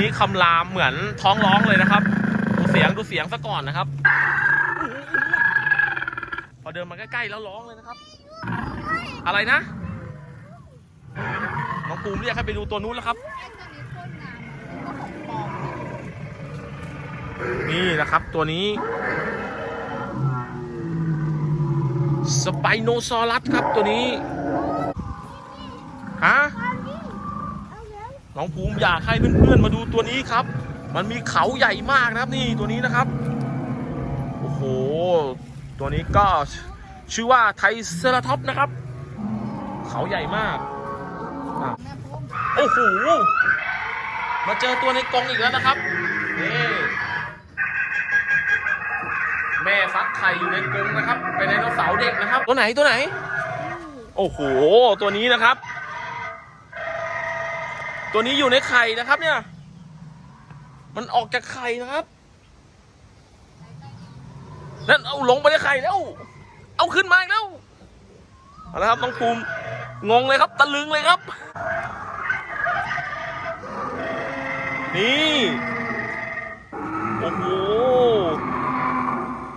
นี้คำรามเหมือนท้องร้องเลยนะครับ ดูเสียงดูเสียงซะก่อนนะครับ พอเดินมาใกล้ๆแล้วร้องเลยนะครับ อะไรนะ น้องภูมเรียกให้ไปดูตัวนู้นแล้วครับ นี่นะครับตัวนี้สไปโนซอรัสครับตัวนี้ ฮะ น้องภูมิอยากให้เพื่อนๆมาดูตัวนี้ครับ มันมีเขาใหญ่มากนะครับนี่ตัวนี้นะครับโอ้โหตัวนี้ก็ชื่อว่าไทเซราท็อปนะครับ เขาใหญ่มากโอ้โหมาเจอตัวในกรงอีกแล้วนะครับนี่แม่ฟักไข่อยู่ในกรงนะครับเป็นไดโนเสาร์เด็กนะครับ ตัวไหนตัวไหน โอ้โห ตัวนี้นะครับ ตัวนี้อยู่ในไข่นะครับ เนี่ย มันออกจากไข่นะครับ นั่นเอาลงไปในไข่แล้ว เอาขึ้นมาอีกแล้วเอาละครับน้องภูมิงงเลยครับ ตะลึงเลยครับ นี่โอ้โห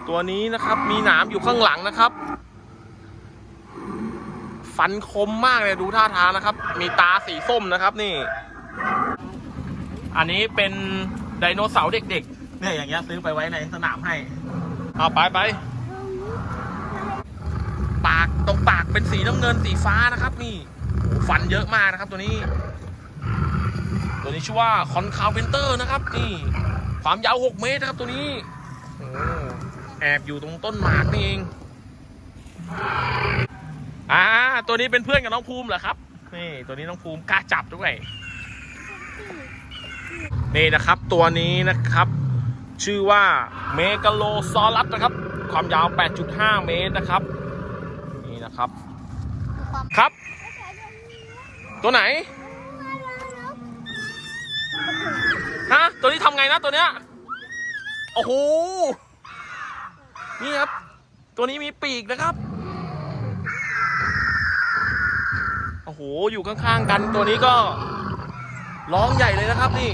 ตัวนี้นะครับ มีหนามอยู่ข้างหลังนะครับ ฟันคมมากเลยดูท่าทางนะครับ มีตาสีส้มนะครับนี่ อันนี้เป็นไดโนเสาร์เด็กๆ เนี่ยอย่างเงี้ยซื้อไปไว้ในสนามให้ เอาไปไป ปากตรงปากเป็นสีน้ำเงินสีฟ้านะครับ นี่โอ้โหฟันเยอะมากนะครับตัวนี้ ตัวนี้ชื่อว่าคอนคาวเพนเตอร์นะครับ นี่ ความยาว 6 เมตรนะครับตัวนี้โอ้แอบอยู่ตรงต้นหมากนี่เอง อ่า ตัวนี้เป็นเพื่อนกับน้องภูมิเหรอครับ นี่ตัวนี้น้องภูมิกล้าจับด้วย นี่นะครับตัวนี้นะครับ ชื่อว่าเมกาโลซอรัสนะครับ ความยาว 8.5 เมตรนะครับ นี่นะครับ ครับ ตัวไหน ฮะ ตัวนี้ทำไงนะตัวเนี้ย โอ้โห นี่ครับ ตัวนี้มีปีกนะครับ โอ้โห อยู่ข้างๆกันตัวนี้ก็ร้องใหญ่เลยนะครับนี่